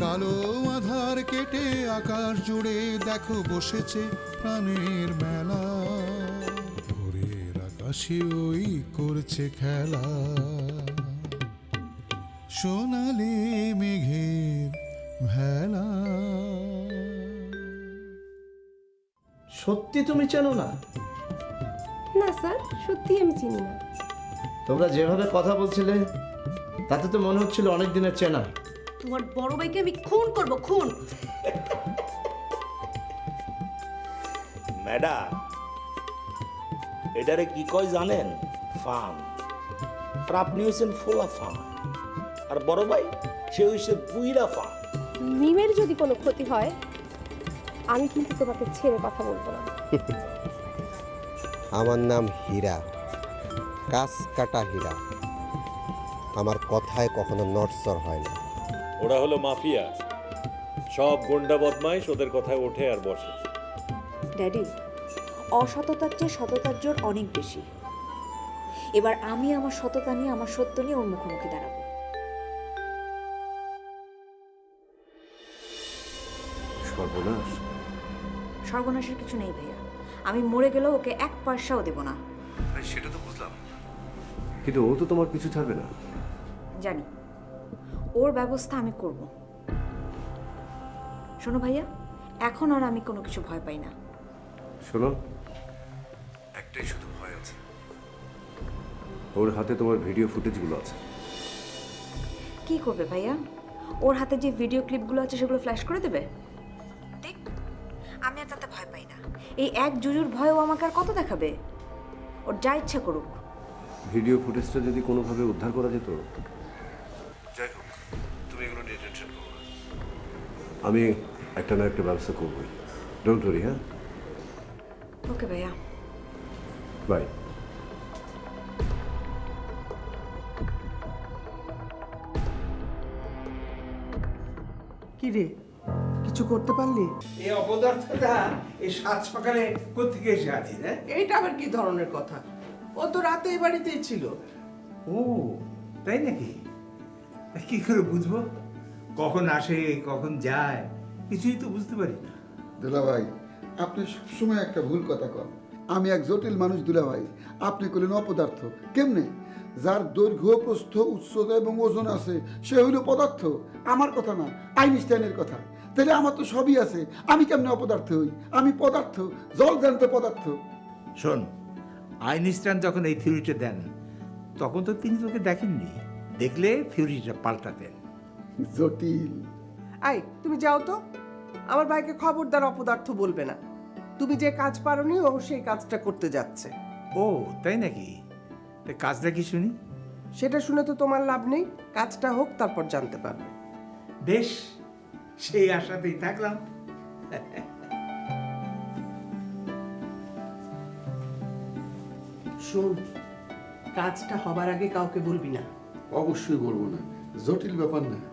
কালো আধার কেটে আকাশ জুড়ে দেখো বসেছে প্রাণের মেলা। ভোরের আকাশে ওই করছে খেলা। সোনালি মেঘের ভেলা। সত্যি তুমি চেনো না? না স্যার সত্যি আমি চিনি না। তোমরা যেভাবে কথা বলছিলে তাতে তো মনে হচ্ছিল অনেক দিনের চেনা। তোমার বড় ভাইকে আমি খুন করব খুন। ম্যাডাম এটারে কি কয় জানেন? ফান। আর আপনি হয়েছেন ফোলা ফান। আর বড় ভাই সে হয়েছে বুইরা ফান। মিমের যদি কোনো ক্ষতি হয় আমি কিন্তু তোমাকে ছেড়ে কথা বলব না। আমার নাম হীরা। কাজ কাটা হীরা। আমার কথায় কখনো নড়চড় হয় না। ওরা হলো মাফিয়া। সব গুন্ডা বদমাইশ ওদের কথায় ওঠে আর বসে। ড্যাডি অসততার চেয়ে সততার জোর অনেক বেশি। এবার আমি আমার সততা নিয়ে আমার সত্য নিয়ে ওর মুখোমুখি দাঁড়াবো। সর্বনাশ। সর্বনাশের কিছু নেই ভাইয়া। আমি মরে গেলেও ওকে এক পয়সাও দেব না। সেটা তো বুঝলাম। কিন্তু ও তো তোমার কিছু ছাড়বে না। জানি। ওর ব্যবস্থা আমি করব। শোনো ভাইয়া এখন আর আমি কোনো কিছু ভয় পাই না। শোনো একটাই শুধু ভয় আছে। ওর হাতে তোমার ভিডিও ফুটেজগুলো আছে। কি করবে ভাইয়া? ওর হাতে যে ভিডিও ক্লিপগুলো আছে সেগুলো ফ্ল্যাশ করে দেবে? দেখ আমি আর তাতে ভয় পাই না। এই এক জুজুর ভয় ও আমাকে আর কত দেখাবে? ওর যা ইচ্ছা করুক। ভিডিও ফুটেজটা যদি কোনোভাবে উদ্ধার করা যেত যাই হোক। আমি একটা না একটা ব্যবস্থা করবই। ডোন্ট ওরি হ্যাঁ? ওকে ভাইয়া। বাই কি রে? কিছু করতে পারলি? এই অপদার্থটা এই সাত সকালে কোথেকে এসে আছিস হ্যাঁ? এইটা আবার কি ধরনের কথা? ও তো রাতে এই বাড়িতেই ছিল। ও তাই নাকি? কি করে বুঝব? কখন আসে কখন যায় কিছুই তো বুঝতে পারি না। দুলাভাই আপনি সবসময় একটা ভুল কথা কন। আমি এক জটিল মানুষ দুলাভাই। আপনি করলেন অপদার্থ। কেমনে? যার দৈর্ঘ্য প্রস্থ উচ্চতা এবং ওজন আছে সে হইল পদার্থ। আমার কথা না আইনস্টাইনের কথা। তাহলে আমার তো সবই আছে। আমি কেমনে অপদার্থ হই? আমি পদার্থ জল জানতে পদার্থ। শোন আইনস্টাইন যখন এই থিওরিটা দেন তখন তো তিনি তোকে দেখেননি। দেখলে থিওরিটা পাল্টাতেন। জটিল। আই তুমি যাও তো। আমার ভাইকে খবরদার অপদার্থ বলবে না। তুমি যে কাজ পারোনি ও সেই কাজটা করতে যাচ্ছে। ও তাই নাকি? তা কাজটা কি শুনি? সেটা শুনে তো তোমার লাভ নেই। কাজটা হোক তারপর জানতে পারবে। বেশ সেই আশাতেই থাকলাম। শোন কাজটা হবার আগে কাউকে বলবি না। অবশ্যই বলব না। জটিল ব্যাপার না।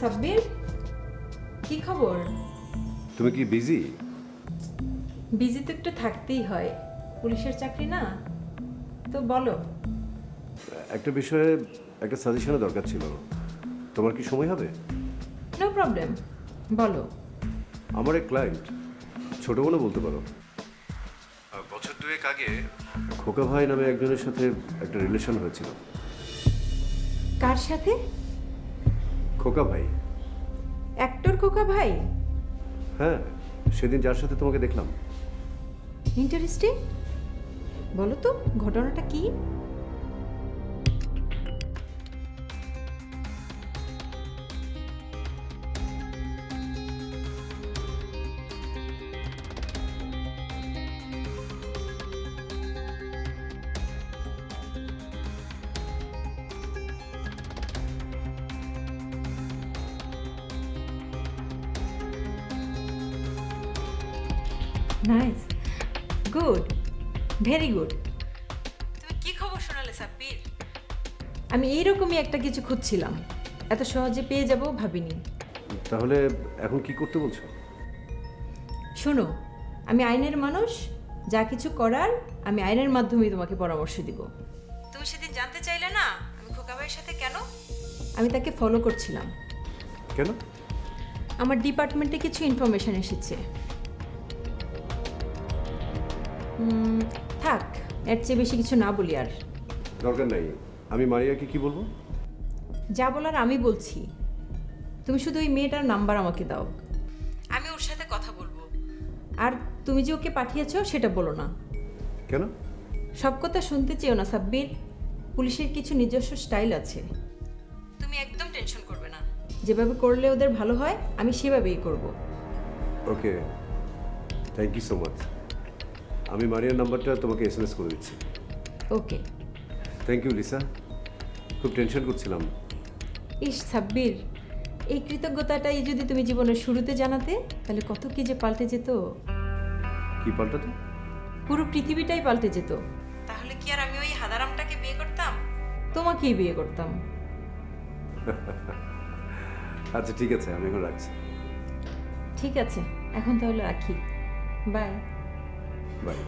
সাব্বির কি খবর? তুমি কি বিজি বিজি তো একটু থাকতেই হয়। পুলিশের চাকরি না? তো বলো। একটা বিষয়ে একটা সাজেশনের দরকার ছিল। তোমার কি সময় হবে? নো প্রবলেম বলো। আমার এক ক্লায়েন্ট ছোট বলে বলতে পারো। বছর দুয়েক আগে খোকা ভাই নামে একজনের সাথে একটা রিলেশন হয়েছিল। কার সাথে? খোকা ভাই। অ্যাক্টর খোকা ভাই? হ্যাঁ সেদিন যার সাথে তোমাকে দেখলাম। ইন্টারেস্টিং বলো তো ঘটনাটা কি? ভেরি গুড তুমি কি খবর শোনালে সাব্বির? আমি এইরকমই একটা কিছু খুঁজছিলাম। এত সহজে পেয়ে যাব ভাবিনি। তাহলে এখন কি করতে বলছো? শোনো আমি আইনের মানুষ যা কিছু করার আমি আইনের মাধ্যমেই তোমাকে পরামর্শ দিব। তুমি সেদিন জানতে চাইলে না আমি খোকা ভাইয়ের সাথে কেন? আমি তাকে ফলো করছিলাম। কেন? আমার ডিপার্টমেন্টে কিছু ইনফরমেশন এসেছে। থাক এর চেয়ে বেশি কিছু না বলি আর। দরকার নাই। আমি মারিয়াকে কি বলব? যা বলার আমি বলছি। তুমি শুধু ওই মেয়েটার নাম্বার আমাকে দাও। আমি ওর সাথে কথা বলব। আর তুমি যে ওকে পাঠিয়েছো সেটা বলো না। কেন? সব কথা শুনতে চেও না সাব্বির। পুলিশের কিছু নিজস্ব স্টাইল আছে। তুমি একদম টেনশন করবে না। যেভাবে করলে ওদের ভালো হয় আমি সেভাবেই করব। Okay. Thank you so much আমি মারিয়ার নাম্বারটা তোমাকে এস এম এস করে দিচ্ছি। ওকে থ্যাংক ইউ লিসা খুব টেনশন করছিলাম। ইস সাব্বির এই কৃতজ্ঞতাটাই যদি তুমি জীবনের শুরুতে জানাতে তাহলে কত কি যে পাল্টে যেত। কি পাল্টাতে? পুরো পৃথিবীটাই পাল্টে যেত। তাহলে কি আর আমি ওই হাদারামটাকে বিয়ে করতাম? তোমাকেই বিয়ে করতাম। আচ্ছা ঠিক আছে আমি এখন রাখছি। ঠিক আছে এখন তাহলে রাখি। বাই বাই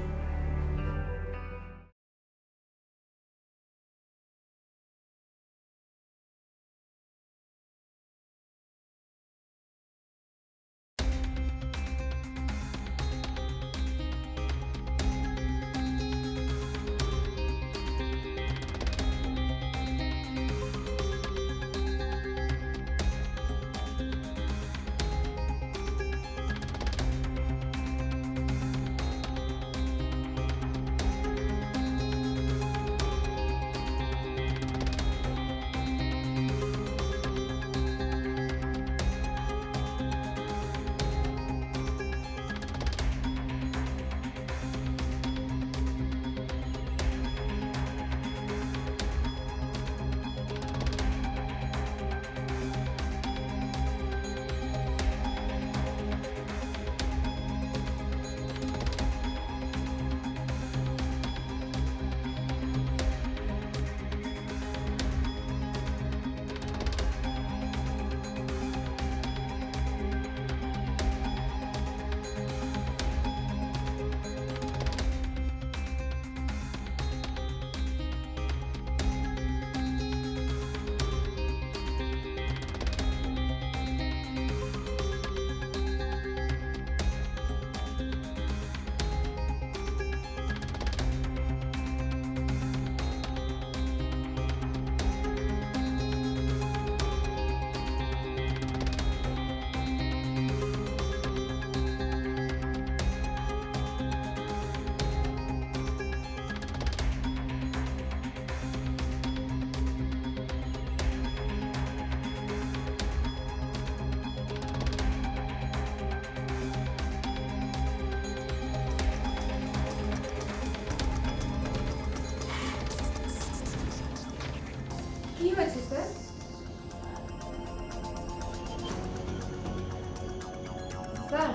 স্যার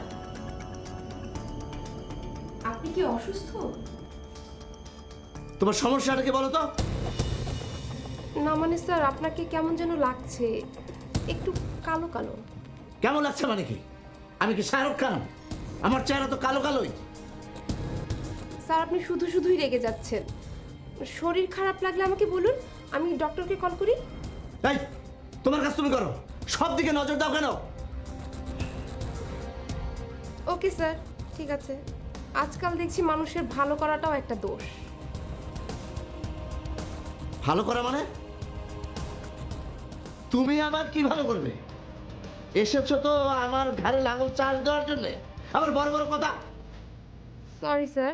আপনি কি অসুস্থ? তোমার সমস্যাটা কি বলো তো? না মানে স্যার আপনাকে কেমন যেন লাগছে। একটু কালো কালো। কেমন লাগছে মানে কি? আমি কি শাহরুখ খান? আমার চেহারা তো কালো কালোই। স্যার আপনি শুধু শুধুই রেগে যাচ্ছেন। শরীর খারাপ লাগলে আমাকে বলুন আমি ডক্টরকে কল করি। এই তোমার কাজ তুমি করো। সব দিকে নজর দাও কেন? ওকে স্যার ঠিক আছে। আজকাল দেখছি মানুষের ভালো করাটাও একটা দোষ। ভালো করা মানে? তুমি আমার কি ভালো করবে? এসেছ তো আমার ঘরে লাঙল চাষ দেওয়ার জন্য। আমার বড় বড় কথা। Sorry sir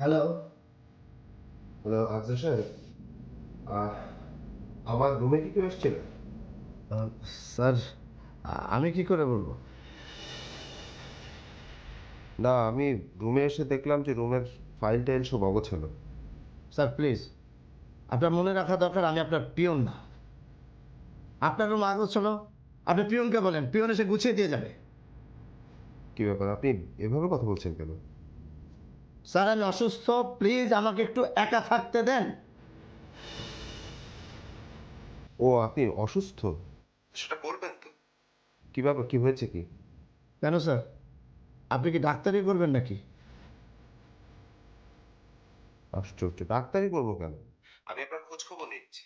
hello hello Afzal Saheb আমার রুমে কি কেউ এসেছিল? স্যার আমি কি করে বলব? না আমি রুমে এসে দেখলাম যে রুমের ফাইল টাইল সব অগোছালো। স্যার প্লিজ আপনার মনে রাখা দরকার আমি আপনার পিয়ন না। আপনার রুম আগে ছিল আপনি পিয়নকে বলেন পিয়ন এসে গুছিয়ে দিয়ে যাবে। কি ব্যাপার? আপনি এভাবে কথা বলছেন কেন? স্যার আমি অসুস্থ প্লিজ আমাকে একটু একা থাকতে দেন। ও আপনি অসুস্থ? সেটা বলবেন তো। কি ব্যাপার কি হয়েছে কি? কেন স্যার? আপনি কি ডাক্তারি করবেন নাকি? আশ্চর্য ডাক্তারই করব কেন? আমি আপনার খোঁজ খবর নিচ্ছি।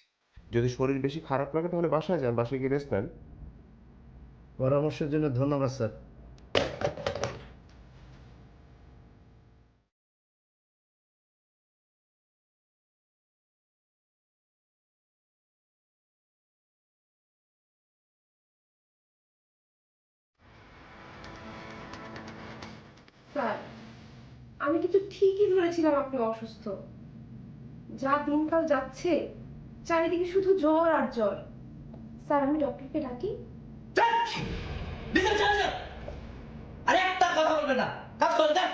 যদি শরীর বেশি খারাপ লাগে তাহলে বাসায় যান বাসায় গিয়ে রেস্ট নেন। পরামর্শের জন্য ধন্যবাদ স্যার। ধরেছিলাম আপনি অসুস্থ। যা দিনকাল যাচ্ছে চারিদিকে শুধু জ্বর আর জ্বর। স্যার আমি ডক্টরকে ডাকি। আরে একটা কথা বলবে না। কাজ করে দেন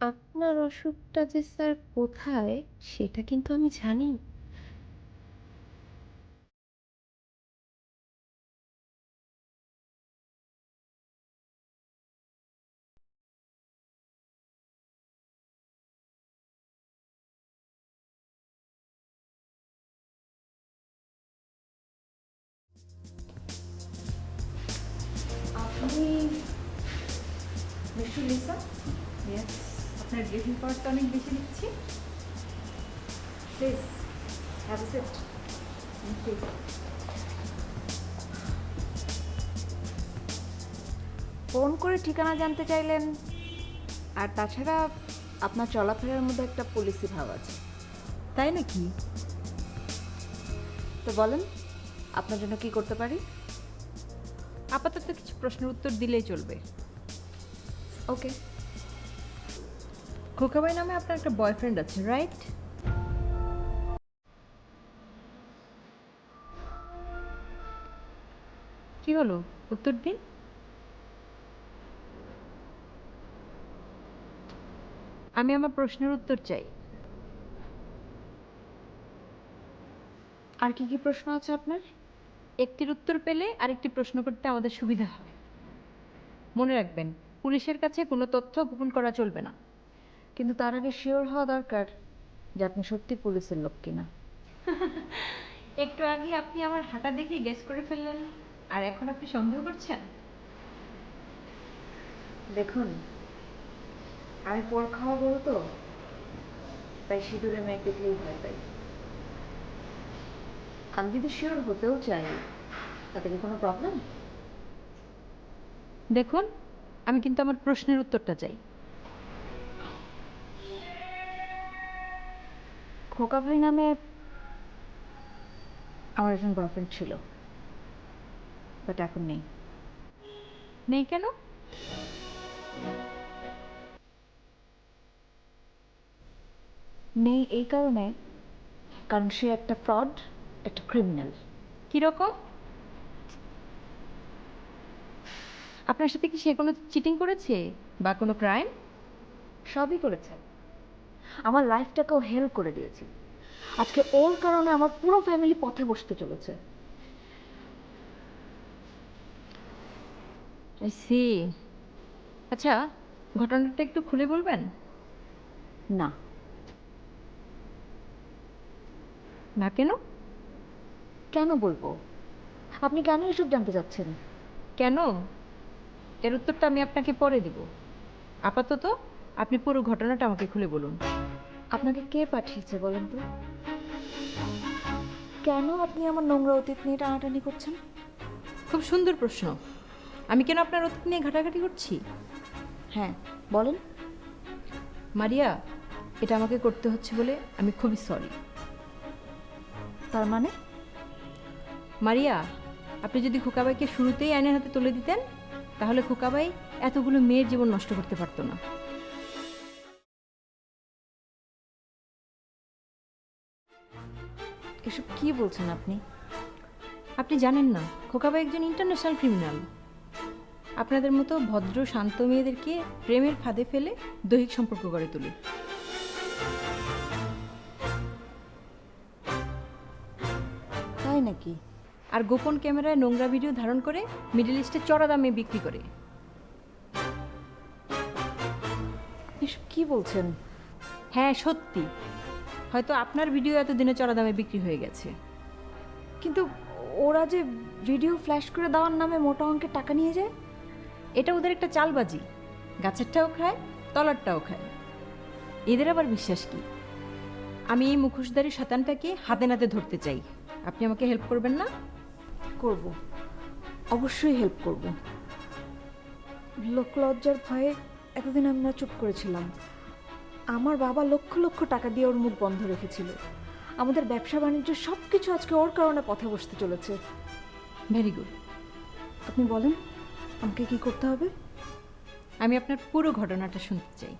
আপনার অসুখটা যে স্যার কোথায় সেটা কিন্তু আমি জানি। অনেক বেশি দিচ্ছি। Please have a seat phone করে ঠিকানা জানতে চাইলেন আর তাছাড়া আপনার চলাফেরার মধ্যে একটা পলিসি ভাব আছে। তাই নাকি? তো বলেন আপনার জন্য কি করতে পারি? আপাতত কিছু প্রশ্নের উত্তর দিলেই চলবে। ওকে খোকাবাই নামে আপনার একটা বয়ফ্রেন্ড আছে রাইট কি হলো? উত্তর দিন। আমি আমার প্রশ্নের উত্তর চাই। আর কি কি প্রশ্ন আছে আপনার? একটির উত্তর পেলে আরেকটি প্রশ্ন করতে আমাদের সুবিধা হবে মনে রাখবেন, পুলিশের কাছে কোনো তথ্য গোপন করা চলবে না। কিন্তু তার আগে শিওর হওয়া দরকার যে আপনি সত্যি পুলিশের লোক কিনা। একটু আগে আপনি আমার হাঁটা দেখে গেস করে ফেললেন। আর এখন আপনি সন্দেহ করছেন? দেখুন আমি পর খাওয়া বলো তো তাই সিঁদুরে মেঘ দেখলেই ভয় পাই। আমি যদি শিওর হতেও চাই তাতে কি কোনো প্রবলেম দেখুন আমি কিন্তু আমার প্রশ্নের উত্তরটা চাই। খোকা ভাই নামে আমার একজন বয়ফ্রেন্ড ছিল। বাট এখন নেই। নেই কেন? নেই এই কারণে কারণ সে একটা ফ্রড একটা ক্রিমিনাল কীরকম আপনার সাথে কি সে কোনো চিটিং করেছে? বা কোনো ক্রাইম সবই করেছে। আমার লাইফটাকেও হেল্প করে দিয়েছে। আজকে ওর কারণে আমার পুরো ফ্যামিলি পথে বসতে চলেছে। সি আচ্ছা ঘটনাটা একটু খুলে বলবেন? না। না কেন? কেন বলব? আপনি কেন এসব জানতে চাচ্ছেন? কেন? এর উত্তরটা আমি আপনাকে পরে দিব। আপাতত আপনি পুরো ঘটনাটা আমাকে খুলে বলুন। আপনাকে কে পাঠিয়েছে বলেন তো? কেন আপনি আমার নোংরা অতীত নিয়ে টানাটানি করছেন? খুব সুন্দর প্রশ্ন। আমি কেন আপনার অতীত নিয়ে ঘাটাঘাটি করছি? হ্যাঁ বলেন। মারিয়া এটা আমাকে করতে হচ্ছে বলে আমি খুবই সরি তার মানে? মারিয়া আপনি যদি খোকাবাইকে শুরুতেই আইনের হাতে তুলে দিতেন তাহলে খোকাবাই এতগুলো মেয়ের জীবন নষ্ট করতে পারতো না। এসব কি বলছেন আপনি? আপনি জানেন না খোকাবাই একজন ইন্টারন্যাশনাল ক্রিমিনাল আপনাদের মতো ভদ্র, শান্ত মেয়েদেরকে প্রেমের ফাঁদে ফেলে দৈহিক সম্পর্ক গড়ে তোলে। তাই নাকি? আর গোপন ক্যামেরায় নোংরা ভিডিও ধারণ করে মিডল ইস্টে চড়া দামে বিক্রি করে। এসব কি বলছেন? হ্যাঁ সত্যি। হয়তো আপনার ভিডিও এতদিনে চড়া দামে বিক্রি হয়ে গেছে। কিন্তু ওরা যে ভিডিও ফ্ল্যাশ করে দেওয়ার নামে মোটা অঙ্কের টাকা নিয়ে যায়, এটা ওদের একটা চালবাজি। গাছেরটাও খায়, তলারটাও খায়। এদের আবার বিশ্বাস কি? আমি এই মুখোশধারী শতানটাকে হাতে নাতে ধরতে চাই। আপনি আমাকে হেল্প করবেন না? করব। অবশ্যই হেল্প করব। লোক লজ্জার ভয়ে এতদিন আমরা চুপ করেছিলাম। আমার বাবা লক্ষ লক্ষ টাকা দিয়ে ওর মুখ বন্ধ রেখেছিল। আমাদের ব্যবসা বাণিজ্য সব কিছু আজকে ওর কারণে পথে বসতে চলেছে। ভেরি গুড আপনি বলেন আমাকে কি করতে হবে? আমি আপনার পুরো ঘটনাটা শুনতে চাই।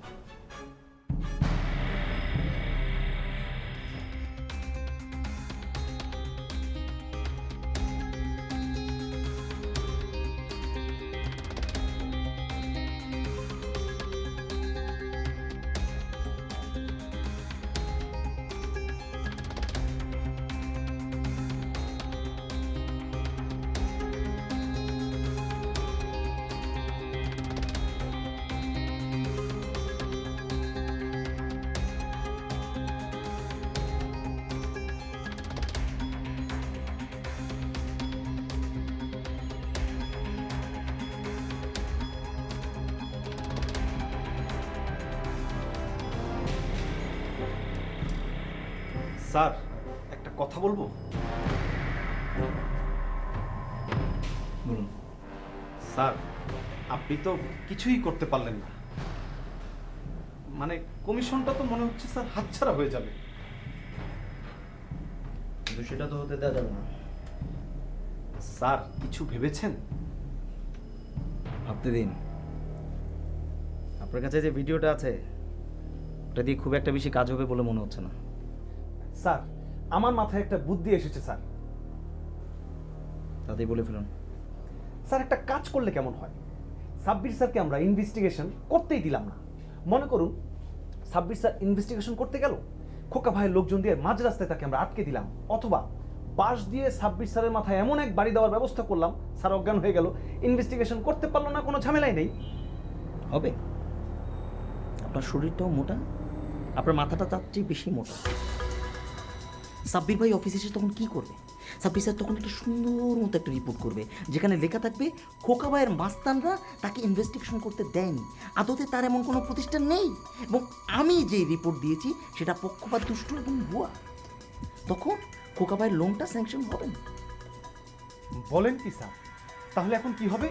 স্যার একটা কথা বলব? বলুন। স্যার আপনি তো কিছুই করতে পারলেন না। মানে কমিশনটা তো মনে হচ্ছে স্যার হাতছাড়া হয়ে যাবে। কিন্তু সেটা তো হতে দেওয়া যাবে না। স্যার কিছু ভেবেছেন? ভাবতে দিন। আপনার কাছে যে ভিডিওটা আছে ওটা দিয়ে খুব একটা বেশি কাজ হবে বলে মনে হচ্ছে না। স্যার আমার মাথায় একটা বুদ্ধি এসেছে স্যার। তাতেই বলে ফেলুন। স্যার একটা কাজ করলে কেমন হয়? সাব্বির স্যারকে আমরা ইনভেস্টিগেশন করতেই দিলাম না। মনে করুন সাব্বির স্যার ইনভেস্টিগেশন করতে গেল? খোকা ভাইয়ের লোকজন দিয়ে মাঝ রাস্তায় তাকে আমরা আটকে দিলাম। অথবা বাঁশ দিয়ে সাব্বির স্যারের মাথায় এমন এক বাড়ি দেওয়ার ব্যবস্থা করলাম স্যার অজ্ঞান হয়ে গেল। ইনভেস্টিগেশন করতে পারল না কোনো ঝামেলাই নেই। হবে। আপনার শরীরটাও মোটা আপনার মাথাটা তার চেয়ে বেশি মোটা। সাব্বির ভাই অফিসে এসে তখন কি করবে? সাব্বির স্যার তখন একটা সুন্দর মতো একটা রিপোর্ট করবে, যেখানে লেখা থাকবে, খোকা ভাইয়ের মাস্তানরা তাকে ইনভেস্টিগেশন করতে দেয়নি। আদতে তার এমন কোনো প্রতিষ্ঠান নেই? এবং আমি যে রিপোর্ট দিয়েছি, সেটা পক্ষপাত, দুষ্ট এবং ভুয়া। তখন খোকা ভাইয়ের লোনটা স্যাংশন হবে বলেন কি স্যার? তাহলে এখন কি হবে?